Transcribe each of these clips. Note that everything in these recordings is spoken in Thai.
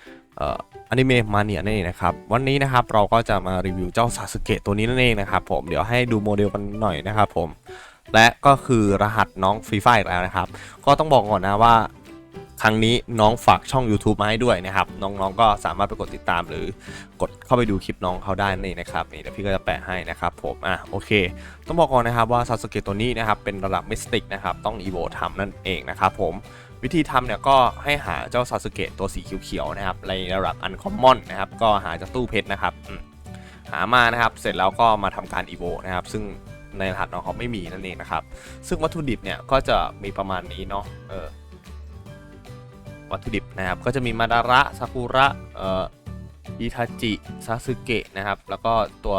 เอนิเมะมาเนียนั่นเองนะครับวันนี้นะครับเราก็จะมารีวิวเจ้าซาสึเกะตัวนี้นั่นเองนะครับผมเดี๋ยวให้ดูโมเดลกันหน่อยนะครับผมและก็คือรหัสน้องฟรีไฟแล้วนะครับ ก็ต้องบอกก่อนนะว่าครั้งนี้น้องฝากช่อง YouTube มาให้ด้วยนะครับ น้องๆก็สามารถไปกดติดตามหรือกดเข้าไปดูคลิปน้องเขาได้นั่นเองนะครับนี่เดี๋ยวพี่ก็จะแปะให้นะครับผมอะโอเค ต้องบอกก่อนนะครับว่าซาสึเกะตัวนี้นะครับเป็นระดับมิสติกนะครับต้องอีโวทำนั่นเองนะครับผม วิธีทำเนี่ยก็ให้หาเจ้าซาสึเกะตัวสีเขียวๆนะครับในระดับอันคอมมอนนะครับก็หาจากตู้เพชรนะครับหามานะครับเสร็จแล้วก็มาทำการอีโวนะครับซึ่งในรหัสน้องเขาไม่มีนั่นเองนะครับ ซึ่งวัตถุดิบเนี่ยก็จะมีประมาณนี้เนาะเออวัตถุดิบนะครับก็จะมีมาดาระซากุระเอ่ออิทาจิซาสึเกะนะครับแล้วก็ตัว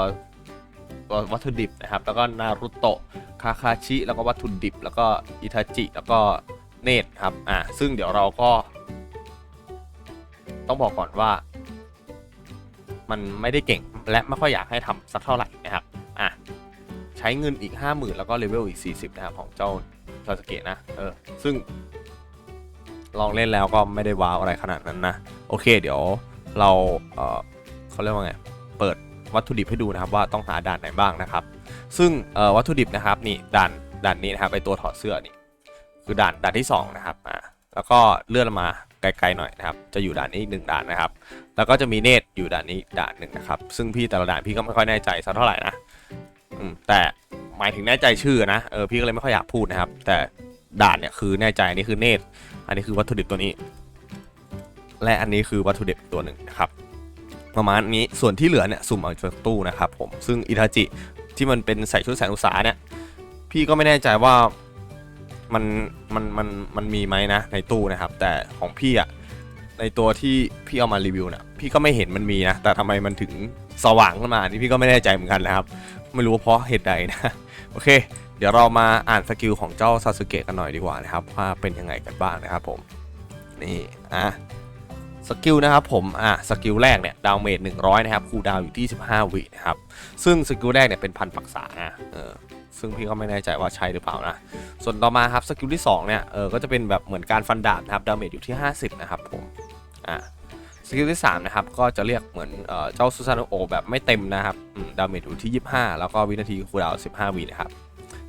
ตัววัตถุดิบนะครับแล้วก็นารุโตะคาคาชิ แล้วก็วัตถุดิบ แล้วก็อิทาจิ แล้วก็ เนตครับอ่าซึ่งเดี๋ยวเราก็ ต้องบอกก่อนว่า มันไม่ได้เก่งและไม่ค่อยอยากให้ทำสักเท่าไหร่นะครับอะใช้เงินอีก 50,000 แล้วก็เลเวลอีก 40 นะครับ ของเจ้าซาสเกะนะเออซึ่ง ลองเล่นแล้วก็ไม่ได้ว้าวอะไรขนาดนั้นนะ โอเค เดี๋ยวเราเออเขาเรียกว่าไง เปิดวัตถุดิบให้ดูนะครับว่าต้องหาด่านไหนบ้างนะครับ ซึ่งวัตถุดิบนะครับนี่ด่านด่านนี้นะครับไอตัวถอดเสื้อนี่ คือด่านด่านที่ 2 นะครับอ่าแล้วก็เลื่อนมาไกลๆหน่อยนะครับ จะอยู่ด่านนี้อีกหนึ่งด่านนะครับ แล้วก็จะมีเนตอยู่ด่านนี้ด่านหนึ่งนะครับ ซึ่งพี่แต่ละด่านพี่ก็ไม่ค่อยแน่ใจสักเท่าไหร่นะอืมแต่หมายถึงแน่ใจชื่อนะ เออพี่ก็เลยไม่ค่อยอยากพูดนะครับ แต่ด่านเนี่ยคือแน่ใจอันนี้คือเนตอันนี้คือวัตถุดิบตัวนี้ และอันนี้คือวัตถุดิบตัวหนึ่งนะครับ ประมาณนี้ ส่วนที่เหลือเนี่ยสุ่มเอาจากตู้นะครับผม ซึ่งอิทาจิที่มันเป็นใส่ชุดแสงอุตสาเนี่ย พี่ก็ไม่แน่ใจว่า มันมันมันมันมีไหมนะในตู้นะครับ แต่ของพี่อะในตัวที่พี่เอามารีวิวเนี่ยพี่ก็ไม่เห็นมันมีนะ แต่ทำไมมันถึงสว่างขึ้นมานี่พี่ก็ไม่แน่ใจเหมือนกันนะครับ ไม่รู้เพราะเหตุใดนะโอเค เดี๋ยวเรามาอ่านสกิลของเจ้าซาสึเกะกันหน่อยดีกว่านะครับว่าเป็นยังไงกันบ้างนะครับผมนี่อะ สกิลนะครับผม อะ สกิลแรกเนี่ย ดาวเมจ100 นะครับ คูดาวอยู่ที่ 15 วินะครับ ซึ่งสกิลแรกเนี่ยเป็นพันปักษานะเออ ซึ่งพี่ก็ไม่แน่ใจว่าใช่หรือเปล่านะ ส่วนต่อมาครับ สกิลที่ 2 เนี่ย เออ ก็จะเป็นแบบเหมือนการฟันดาบนะครับ ดาวเมจอยู่ที่ 50 นะครับผม อ่าสกิลที่ 3 นะครับ ก็จะเรียกเหมือนเออเจ้าซูซานโอแบบไม่เต็มนะครับ ดาวเมจอยู่ที่ 25 แล้วก็วินาทีคูดาว 15 วินะครับ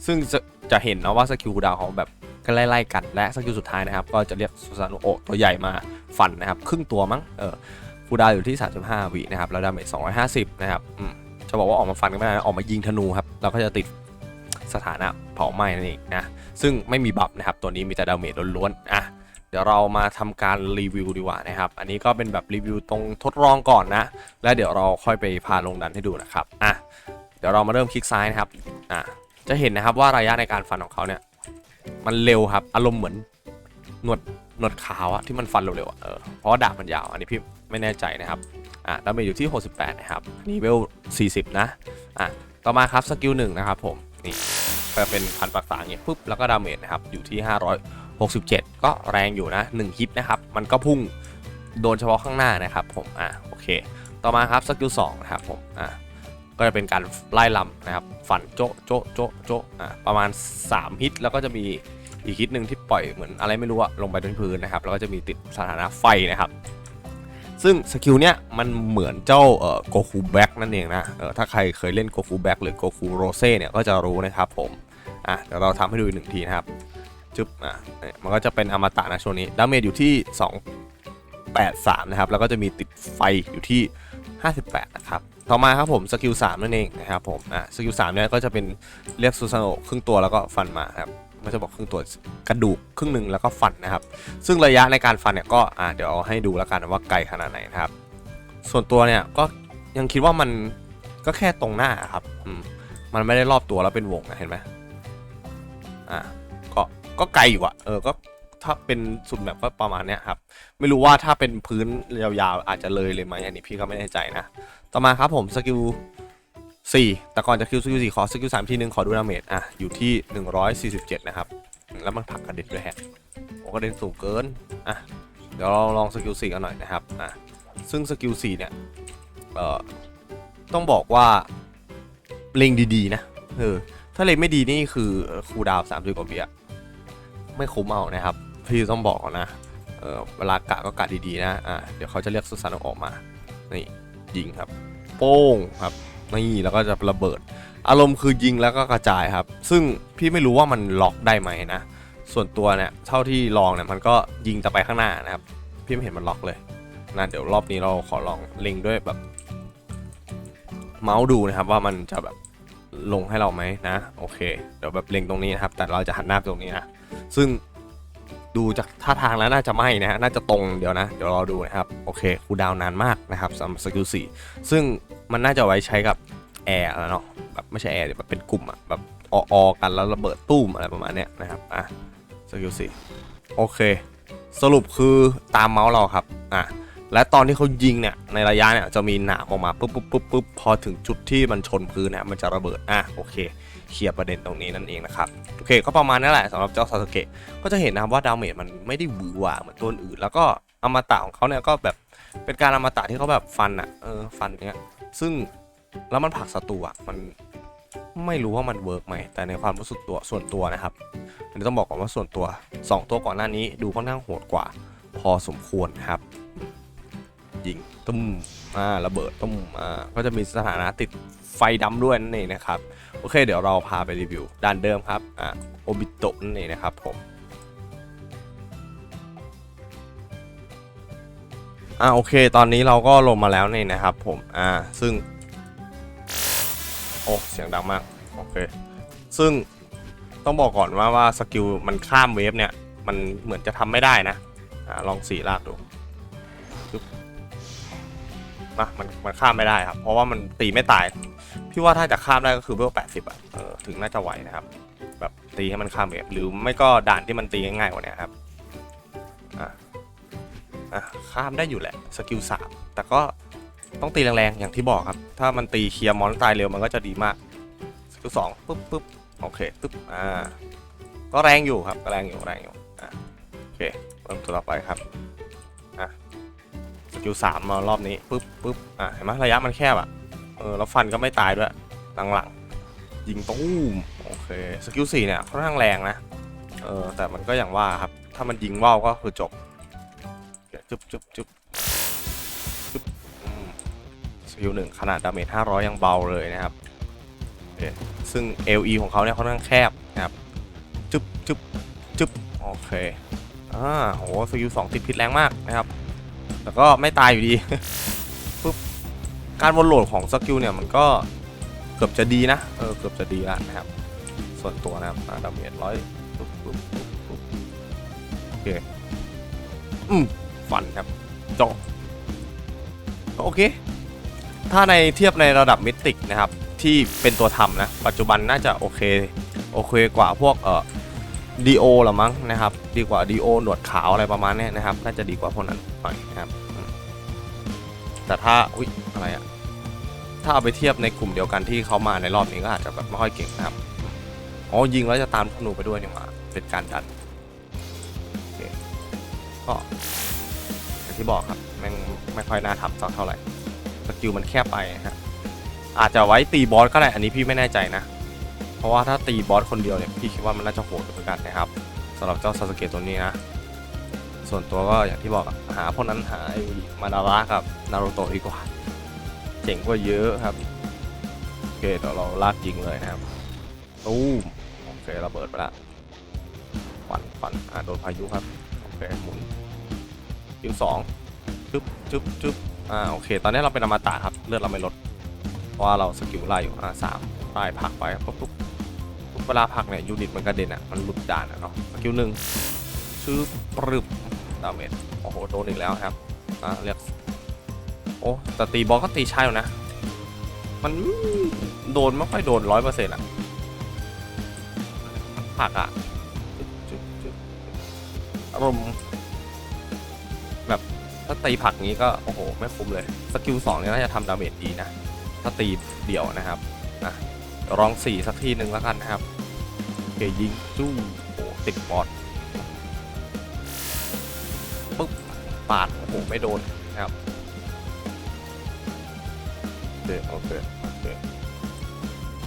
ซึ่งจะจะเห็นนะว่าสกิลคูดาวของแบบ ก็ไล่ๆกันและสกิลสุดท้ายนะครับ ก็จะเรียกซูซานโอตัวใหญ่มาฟันนะครับ ครึ่งตัวมั้งเออคูดาอยู่ที่ 35 วินะครับแล้วดาเมจ250 นะครับจะบอกว่าออกมาฟันก็ไม่ได้นะออกมายิงธนูครับเราก็จะติดสถานะเผาไหม้นั่นเองนะซึ่งไม่มีบัฟนะครับ ตัวนี้มีแต่ดาเมจล้วนๆอะเดี๋ยวเรามาทำการรีวิวดีกว่านะครับ อันนี้ก็เป็นแบบรีวิวตรงทดลองก่อนนะ แล้วเดี๋ยวเราค่อยไปพาลงดันให้ดูนะครับ อะ เดี๋ยวเรามาเริ่มคลิกซ้ายนะครับ อะ จะเห็นนะครับว่าระยะในการฟันของเขาเนี่ย มันเร็วครับ อารมณ์เหมือนหนวดหนวดขาวอะที่มันฟันเร็วๆอะเออเพราะดาบมันยาว อันนี้พี่ไม่แน่ใจนะครับ อะดาเมจอยู่ที่ 68 นะครับนี่เวล 40 นะ อะ ต่อมาครับสกิลหนึ่งนะครับผม นี่ก็เป็นพันปักษางเงี้ยปุ๊บ แล้วก็ดาเมจนะครับ อยู่ที่ 567 ก็แรงอยู่นะ 1 ฮิตนะครับ มันก็พุ่งโดนเฉพาะข้างหน้านะครับผม อะ โอเค ต่อมาครับสกิล2นะครับผม อะ ก็จะเป็นการไล่ลำนะครับฟันโจ๊ะโจ๊ะโจ๊ะโจะอะประมาณ 3 ฮิตแล้วก็จะมีอีกฮิตหนึ่งที่ปล่อยเหมือนอะไรไม่รู้อะลงไปที่พื้นนะครับ แล้วก็จะมีติดสถานะไฟนะครับ ซึ่งสกิลเนี้ยมันเหมือนเจ้าเอ่อโกคูแบ็กนั่นเองนะเออถ้าใครเคยเล่นโกคูแบ็กหรือโกคูโรเซ่เนี่ยก็จะรู้นะครับผมอะเดี๋ยวเราทำให้ดูอีกหนึ่งทีนะครับจึ๊บอะเนี่ยมันก็จะเป็นอมตะนะช่วงนี้ดาเมจอยู่ที่ 283 นะครับ แล้วก็จะมีติดไฟอยู่ที่ 58 นะครับ ต่อมาครับผมสกิล3นั่นเองนะครับผมอะสกิล3เนี่ยก็จะเป็นเรียกซูซานโอครึ่งตัวแล้วก็ฟันมาครับไม่จะบอกครึ่งตัวกระดูกครึ่งหนึ่งแล้วก็ฟันนะครับ ซึ่งระยะในการฟันเนี่ยก็อะเดี๋ยวเอาให้ดูแล้วกันว่าไกลขนาดไหนนะครับ ส่วนตัวเนี่ยก็ยังคิดว่ามันก็แค่ตรงหน้าครับอืมมันไม่ได้รอบตัวแล้วเป็นวงนะเห็นไหมอะก็ก็ไกลอยู่อะเออก็ ถ้าเป็นสุดแบบก็ประมาณเนี้ยครับ ไม่รู้ว่าถ้าเป็นพื้นยาวๆอาจจะเลยเลยไหมอันนี้พี่ก็ไม่แน่ใจนะ ต่อมาครับผมสกิล4แต่ก่อนจะคิวสกิล4ขอสกิล3ทีนึงขอดูดาเมจอะอยู่ที่ 147 นะครับ แล้วมันผักกระเด็นด้วยแฮะโอ้กระเด็นสูงเกินอะเดี๋ยวเราลองสกิล4กันหน่อยนะครับอะซึ่งสกิล4เนี่ยเอ่อต้องบอกว่าเล็งดีๆนะเออถ้าเล็งไม่ดีนี่คือคูดาวน์30กว่าวิอะไม่คุ้มเอานะครับ พี่ต้องบอกก่อนนะเออเวลากะก็กะดีๆนะอะเดี๋ยวเขาจะเรียกสุสานออกมานี่ยิงครับ โป้งครับนี่แล้วก็จะระเบิด อารมณ์คือยิงแล้วก็กระจายครับ ซึ่งพี่ไม่รู้ว่ามันล็อกได้ไหมนะส่วนตัวเนี่ยเท่าที่ลองเนี่ยมันก็ยิงแต่ไปข้างหน้านะครับ พี่ไม่เห็นมันล็อกเลยนะเดี๋ยวรอบนี้เราขอลองเล็งด้วยแบบเมาส์ดูนะครับว่ามันจะแบบลงให้เราไหมนะ โอเค เดี๋ยวแบบเล็งตรงนี้นะครับ แต่เราจะหันหน้าตรงนี้นะ ซึ่ง ดูจากท่าทางแล้วน่าจะไม่นะฮะน่าจะตรงเดี๋ยวนะ เดี๋ยวรอดูนะครับ โอเคคูดาวนานมากนะครับสำหรับสกิลสี่ซึ่งมันน่าจะไว้ใช้กับแอร์เนาะแบบไม่ใช่แอร์แบบเป็นกลุ่มอะแบบอออกันแล้วระเบิดตุ้มอะไรประมาณเนี้ยนะครับอะสกิลสี่โอเค สรุปคือตามเมาส์เราครับอะและตอนที่เขายิงเนี่ยในระยะเนี่ยจะมีหนามออกมาปุ๊บปุ๊บปุ๊บปุ๊บพอถึงจุดที่มันชนพื้นเนี่ยมันจะระเบิดอะโอเค เคลียร์ประเด็นตรงนี้นั่นเองนะครับโอเคก็ประมาณนั้นแหละสำหรับเจ้าซาสเกะก็จะเห็นนะครับว่าดาเมจมันไม่ได้หวือหวาเหมือนตัวอื่น แล้วก็อมตะของเขาเนี่ยก็แบบเป็นการอมตะที่เขาแบบฟันอะเออฟันเนี้ยซึ่งแล้วมันผลักศัตรูอะมันไม่รู้ว่ามันเวิร์กไหมแต่ในความรู้สึกตัวส่วนตัวนะครับอันนี้ต้องบอกก่อนว่าส่วนตัว 2 ตัวก่อนหน้านี้ดูค่อนข้างโหดกว่า พอสมควรครับยิงตุ้มอ่าระเบิดตุ้มอ่าก็จะมีสถานะติดไฟดำด้วยนั่นเองนะครับ โอเค เดี๋ยวเราพาไปรีวิวด้านเดิมครับอ่าโอบิโตะนั่นเองนะครับผมอ่าโอเค ตอนนี้เราก็ลงมาแล้วนี่นะครับผมอ่าซึ่ง โอ้เสียงดังมากโอเค ซึ่งต้องบอกก่อนว่าว่าสกิลมันข้ามเวฟเนี่ย มันเหมือนจะทำไม่ได้นะอ่าลองสีลากดู มามันมันข้ามไม่ได้ครับ เพราะว่ามันตีไม่ตาย พี่ว่าถ้าจะข้ามได้ก็คือเวล80อะเออถึงน่าจะไหวนะครับ แบบตีให้มันข้ามเวฟหรือไม่ก็ด่านที่มันตีง่ายๆกว่านี้ครับอะอะข้ามได้อยู่แหละสกิลสามแต่ก็ต้องตีแรงๆอย่างที่บอกครับ ถ้ามันตีเคลียร์มอนตายเร็วมันก็จะดีมากสกิลสองปุ๊บปุ๊บโอเคปุ๊บอ่าก็แรงอยู่ครับก็แรงอยู่แรงอยู่อะโอเคเริ่มตัวต่อไปครับ สกิลสามมารอบนี้ปุ๊บปุ๊บอะเห็นไหมระยะมันแคบอะเออแล้วฟันก็ไม่ตายด้วยหลังๆยิงตุ้มโอเคสกิลสี่เนี่ยค่อนข้างแรงนะเออแต่มันก็อย่างว่าครับ ถ้ามันยิงว่าวก็คือจบจุ๊บจุ๊บจุ๊บจุ๊บสกิลหนึ่งขนาดดาเมจ500ยังเบาเลยนะครับโอเคซึ่ง LE ของเขาเนี่ยค่อนข้างแคบนะครับจุ๊บจุ๊บจุ๊บโอเคอ่าโหสกิลสองติดพิษแรงมากนะครับ แต่ก็ไม่ตายอยู่ดีการวนโหลดของสกิลเนี่ยมันก็เกือบจะดีนะเออเกือบจะดีแล้วนะครับ ส่วนตัวนะครับดาเมจร้อยปุ๊บปุ๊บปุ๊บปุ๊บโอเคอืมฟันครับจบก็โอเค ถ้าในเทียบในระดับมิติกนะครับ ที่เป็นตัวทำนะ ปัจจุบันน่าจะโอเค โอเคกว่าพวกเอ่อ ดีโอหรอมั้งนะครับ ดีกว่าดีโอหนวดขาวอะไรประมาณนี้นะครับ น่าจะดีกว่าพวกนั้นหน่อยนะครับ แต่ถ้าอุ๊ยอะไรอะถ้าเอาไปเทียบในกลุ่มเดียวกันที่เขามาในรอบนี้ก็อาจจะแบบไม่ค่อยเก่งนะครับอ๋อยิงแล้วจะตามธนูไปด้วยนี่หว่าเป็นการดันก็อย่างที่บอกครับแม่งไม่ค่อยน่าทำสักเท่าไหร่สกิลมันแคบไปนะฮะอาจจะไว้ตีบอสก็ได้อันนี้พี่ไม่แน่ใจนะ ราะว่าถ้าตีบอสคนเดียวเนี่ยพี่คิดว่ามันน่าจะโหดเหมือนกันนะครับสำหรับเจ้าซาสเกะตัวนี้นะ ส่วนตัวก็อย่างที่บอกหาพวกนั้นหาไอ้มาดาระกับนารูโตะดีกว่า เจ๋งกว่าเยอะครับโอเคเดี๋ยวเราลากยิงเลยนะครับตู้มโอเคระเบิดไปละฟันฟันอ่าโดนพายุครับโอเคหมุนยิงสองจึ๊บจึ๊บจึ๊บอ่าโอเค ตอนนี้เราเป็นอมตะครับเลือดเราไม่ลดเพราะว่าเราสกิลไล่อยู่อ่าสามไล่ผักไปปุ๊บปุ๊บปุ๊บ เวลาผักเนี่ยยูนิตมันกระเด็นอะมันหลุดด่านอะเนาะสกิลหนึ่งชื่อปรึบดาเมจโอ้โหโดนอีกแล้วครับอ่าเรียกโอ้แต่ตีบอลก็ตีใช่อยู่นะ มันโดนไม่ค่อยโดนร้อยเปอร์เซ็นต์อะผักอะจุ๊บจุ๊บจุ๊บรมณ์แบบถ้าตีผักงี้ก็ โอ้โห ไม่คุ้มเลย สกิลสองนี่น่าจะทำดาเมจดีนะ ถ้าตีเดี่ยวนะครับอะ ลองสี่สักทีหนึ่งแล้วกันนะครับเคยิงจู้โอ้ติดบอดปึ๊บปาดโอ้โหไม่โดนนะครับโอเคโอเคโอเค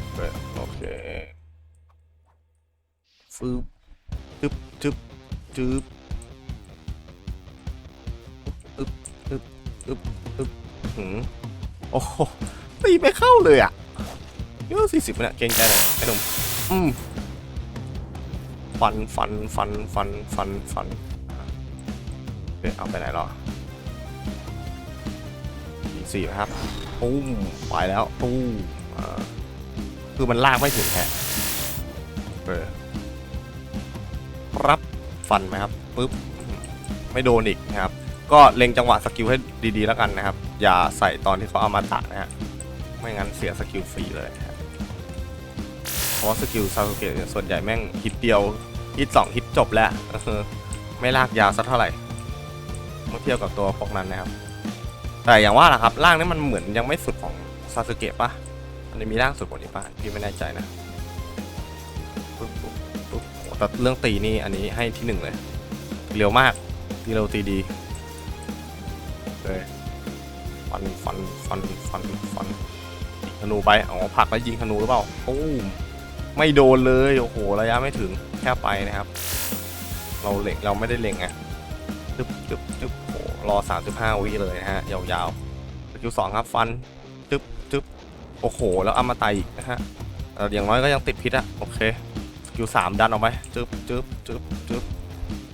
โอเคโอเคฟืบจึบจึบจึบอึบอึบอึบอึบหืมโอ้โหตีไม่เข้าเลยอะ เยอะสี่สิบเนี่ยเก่งใจหน่อยไอ้หนุ่มอืมฟันฟันฟันฟันฟันฟันโอเคเอาไปไหนหรออีกสี่ครับตุ้มไปแล้วตุ้มอ่าคือมันลากไม่ถึงแฮะเออรับฟันไหมครับปึ๊บไม่โดนอีกนะครับ ก็เล็งจังหวะสกิลให้ดีๆแล้วกันนะครับ อย่าใส่ตอนที่เขาเอามาตัดนะฮะไม่งั้นเสียสกิลฟรีเลยนะครับ เพราะสกิลซาสุเกะเนี่ยส่วนใหญ่แม่งฮิตเดียวฮิตสองฮิตจบแล้วไม่ลากยาวสักเท่าไหร่เมื่อเทียบกับตัวพวกนั้นนะครับ แต่อย่างว่าแหละครับร่างนี้มันเหมือนยังไม่สุดของซาสึเกะปะมันจะมีร่างสุดกว่านี้ปะพี่ไม่แน่ใจนะปุ๊บปุ๊บปุ๊บแต่เรื่องตีนี่อันนี้ให้ที่หนึ่งเลย เร็วมากตีเร็วตีดีเลยฟันฟันฟันฟันฟันยิงธนูไปอ๋อผักแล้วยิงธนูหรือเปล่าโอ้ ไม่โดนเลยโอ้โหระยะไม่ถึงแค่ไปนะครับ เราเล็งเราไม่ได้เล็งไงจึ๊บจึ๊บจึ๊บโอ้โหรอ 35 วิเลยนะฮะยาวๆสกิลสองครับฟันจึ๊บจึ๊บโอ้โห แล้วเอามาไตอีกนะฮะอย่างน้อยก็ยังติดพิษอะโอเคสกิลสามดันออกไปจึ๊บจึ๊บจึ๊บจึ๊บ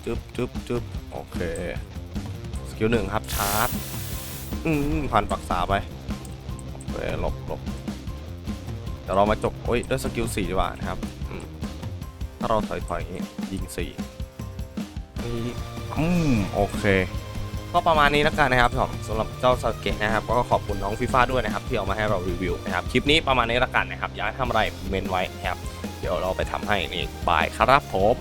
จึ๊บจึ๊บจึ๊บโอเคสกิลหนึ่งครับชาร์จอืมพันปักษาไปโอเคหลบหลบ เดี๋ยวเรามาจบโอ้ยด้วยสกิลสี่ดีกว่านะครับอืมถ้าเราถอยๆอย่างนี้ยิงสี่นี่อืมโอเคก็ประมาณนี้แล้วกันนะครับสำหรับสำหรับเจ้าสเกตนะครับ ก็ขอบคุณน้องฟีฟ่าด้วยนะครับ ที่เอามาให้เรารีวิวนะครับคลิปนี้ประมาณนี้แล้วกันนะครับอยากให้ทำอะไรเมนไว้นะครับ เดี๋ยวเราไปทำให้นี่บายครับผม